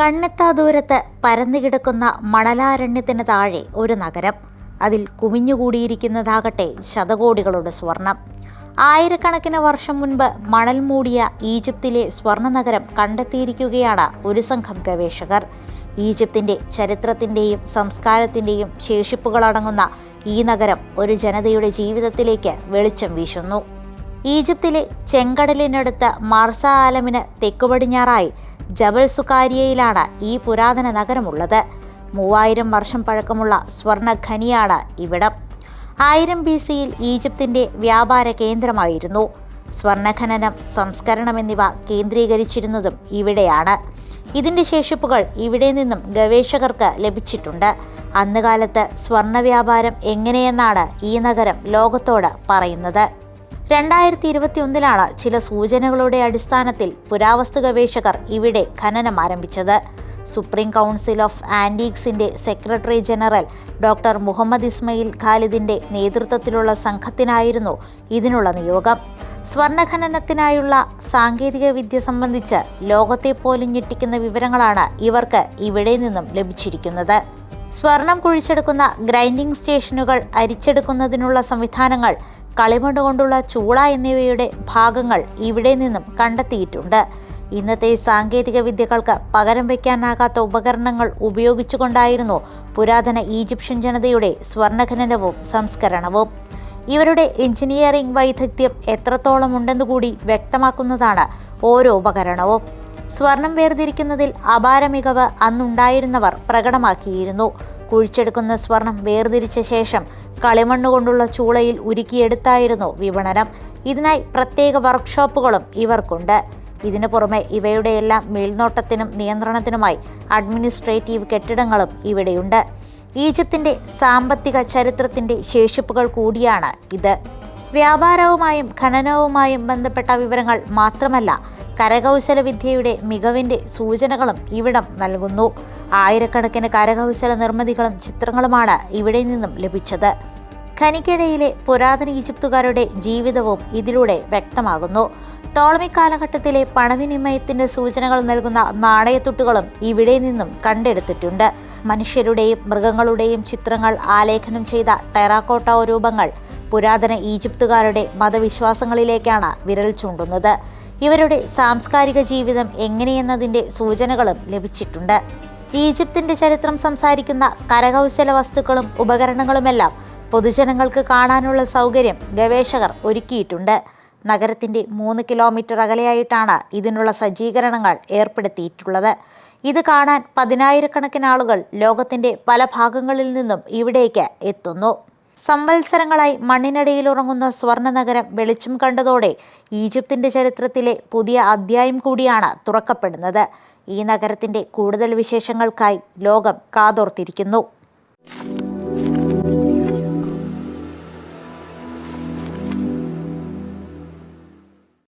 കണ്ണെത്താ ദൂരത്ത് പരന്നുകിടക്കുന്ന മണലാരണ്യത്തിന് താഴെ ഒരു നഗരം. അതിൽ കുമിഞ്ഞുകൂടിയിരിക്കുന്നതാകട്ടെ ശതകോടികളുടെ സ്വർണം. ആയിരക്കണക്കിന് വർഷം മുൻപ് മണൽ മൂടിയ ഈജിപ്തിലെ സ്വർണ നഗരം കണ്ടെത്തിയിരിക്കുകയാണ് ഒരു സംഘം ഗവേഷകർ. ഈജിപ്തിന്റെ ചരിത്രത്തിന്റെയും സംസ്കാരത്തിന്റെയും ശേഷിപ്പുകളടങ്ങുന്ന ഈ നഗരം ഒരു ജനതയുടെ ജീവിതത്തിലേക്ക് വെളിച്ചം വീശുന്നു. ഈജിപ്തിലെ ചെങ്കടലിനടുത്ത് മാർസ ആലമിന് തെക്കുപടിഞ്ഞാറായി ജബൽ സുക്കാരിയയിലാണ് ഈ പുരാതന നഗരമുള്ളത്. മൂവായിരം വർഷം പഴക്കമുള്ള സ്വർണ ഖനിയാണ് ഇവിടം. ആയിരം ബി സിയിൽ ഈജിപ്തിന്റെ വ്യാപാര കേന്ദ്രമായിരുന്നു. സ്വർണഖനനം സംസ്കരണം എന്നിവ കേന്ദ്രീകരിച്ചിരുന്നതും ഇവിടെയാണ്. ഇതിന്റെ ശേഷിപ്പുകൾ ഇവിടെ നിന്നും ഗവേഷകർക്ക് ലഭിച്ചിട്ടുണ്ട്. അന്നുകാലത്ത് സ്വർണ വ്യാപാരം എങ്ങനെയെന്നാണ് ഈ നഗരം ലോകത്തോട് പറയുന്നത്. രണ്ടായിരത്തി ഇരുപത്തി ഒന്നിലാണ് ചില സൂചനകളുടെ അടിസ്ഥാനത്തിൽ പുരാവസ്തു ഗവേഷകർ ഇവിടെ ഖനനം ആരംഭിച്ചത്. Supreme council of ആന്റീക്സിന്റെ secretary general doctor Mohamed Ismail ഖാലിദിന്റെ നേതൃത്വത്തിലുള്ള സംഘത്തിനായിരുന്നു ഇതിനുള്ള നിയോഗം. സ്വർണഖനനത്തിനായുള്ള സാങ്കേതിക വിദ്യ സംബന്ധിച്ച് ലോകത്തെ പോലും ഞെട്ടിക്കുന്ന വിവരങ്ങളാണ് ഇവർക്ക് ഇവിടെ നിന്നും ലഭിച്ചിരിക്കുന്നത്. സ്വർണം കുഴിച്ചെടുക്കുന്ന ഗ്രൈൻഡിംഗ് സ്റ്റേഷനുകൾ അരിച്ചെടുക്കുന്നതിനുള്ള സംവിധാനങ്ങൾ കളിമണ്ണ് കൊണ്ടുള്ള ചൂള എന്നിവയുടെ ഭാഗങ്ങൾ ഇവിടെ നിന്നും കണ്ടെത്തിയിട്ടുണ്ട്. ഇന്നത്തെ സാങ്കേതിക വിദ്യകൾക്ക് പകരം വയ്ക്കാനാകാത്ത ഉപകരണങ്ങൾ ഉപയോഗിച്ചുകൊണ്ടായിരുന്നു പുരാതന ഈജിപ്ഷ്യൻ ജനതയുടെ സ്വർണഖനനവും സംസ്കരണവും. ഇവരുടെ എഞ്ചിനീയറിംഗ് വൈദഗ്ധ്യം എത്രത്തോളം ഉണ്ടെന്നുകൂടി വ്യക്തമാക്കുന്നതാണ് ഓരോ ഉപകരണവും. സ്വർണം വേർതിരിക്കുന്നതിൽ അപാര മികവ് അന്നുണ്ടായിരുന്നവർ പ്രകടമാക്കിയിരുന്നു. കുഴിച്ചെടുക്കുന്ന സ്വർണം വേർതിരിച്ച ശേഷം കളിമണ്ണ് കൊണ്ടുള്ള ചൂളയിൽ ഉരുക്കിയെടുത്തായിരുന്നു വിപണനം. ഇതിനായി പ്രത്യേക വർക്ക്ഷോപ്പുകളും ഇവർക്കുണ്ട്. ഇതിനു പുറമെ ഇവയുടെയെല്ലാം മേൽനോട്ടത്തിനും നിയന്ത്രണത്തിനുമായി അഡ്മിനിസ്ട്രേറ്റീവ് കെട്ടിടങ്ങളും ഇവിടെയുണ്ട്. ഈജിപ്തിന്റെ സാമ്പത്തിക ചരിത്രത്തിന്റെ ശേഷിപ്പുകൾ കൂടിയാണ് ഇത്. വ്യാപാരവുമായും ഖനനവുമായും ബന്ധപ്പെട്ട വിവരങ്ങൾ മാത്രമല്ല കരകൗശല വിദ്യയുടെ മികവിന്റെ സൂചനകളും ഇവിടം നൽകുന്നു. ആയിരക്കണക്കിന് കരകൗശല നിർമ്മിതികളും ചിത്രങ്ങളുമാണ് ഇവിടെ നിന്നും ലഭിച്ചത്. ഖനിക്കിടയിലെ പുരാതന ഈജിപ്തുകാരുടെ ജീവിതവും ഇതിലൂടെ വ്യക്തമാകുന്നു. ടോളമി കാലഘട്ടത്തിലെ പണവിനിമയത്തിന്റെ സൂചനകൾ നൽകുന്ന നാണയത്തുട്ടുകളും ഇവിടെ നിന്നും കണ്ടെടുത്തിട്ടുണ്ട്. മനുഷ്യരുടെയും മൃഗങ്ങളുടെയും ചിത്രങ്ങൾ ആലേഖനം ചെയ്ത ടെറാക്കോട്ട രൂപങ്ങൾ പുരാതന ഈജിപ്തുകാരുടെ മതവിശ്വാസങ്ങളിലേക്കാണ് വിരൽ ചൂണ്ടുന്നത്. ഇവരുടെ സാംസ്കാരിക ജീവിതം എങ്ങനെയെന്നതിന്റെ സൂചനകളും ലഭിച്ചിട്ടുണ്ട്. ഈജിപ്തിന്റെ ചരിത്രം സംസാരിക്കുന്ന കരകൗശല വസ്തുക്കളും ഉപകരണങ്ങളുമെല്ലാം പൊതുജനങ്ങൾക്ക് കാണാനുള്ള സൗകര്യം ഗവേഷകർ ഒരുക്കിയിട്ടുണ്ട്. നഗരത്തിന്റെ മൂന്ന് കിലോമീറ്റർ അകലെയായിട്ടാണ് ഇതിനുള്ള സജ്ജീകരണങ്ങൾ ഏർപ്പെടുത്തിയിട്ടുള്ളത്. ഇത് കാണാൻ പതിനായിരക്കണക്കിന് ആളുകൾ ലോകത്തിന്റെ പല ഭാഗങ്ങളിൽ നിന്നും ഇവിടേക്ക് എത്തുന്നു. സംവത്സരങ്ങളായി മണ്ണിനടിയിൽ ഉറങ്ങുന്ന സ്വർണ നഗരം വെളിച്ചം കണ്ടതോടെ ഈജിപ്തിന്റെ ചരിത്രത്തിലെ പുതിയ അധ്യായം കൂടിയാണ് തുറക്കപ്പെടുന്നത്. ഈ നഗരത്തിന്റെ കൂടുതൽ വിശേഷങ്ങൾക്കായി ലോകം കാതോർത്തിരിക്കുന്നു.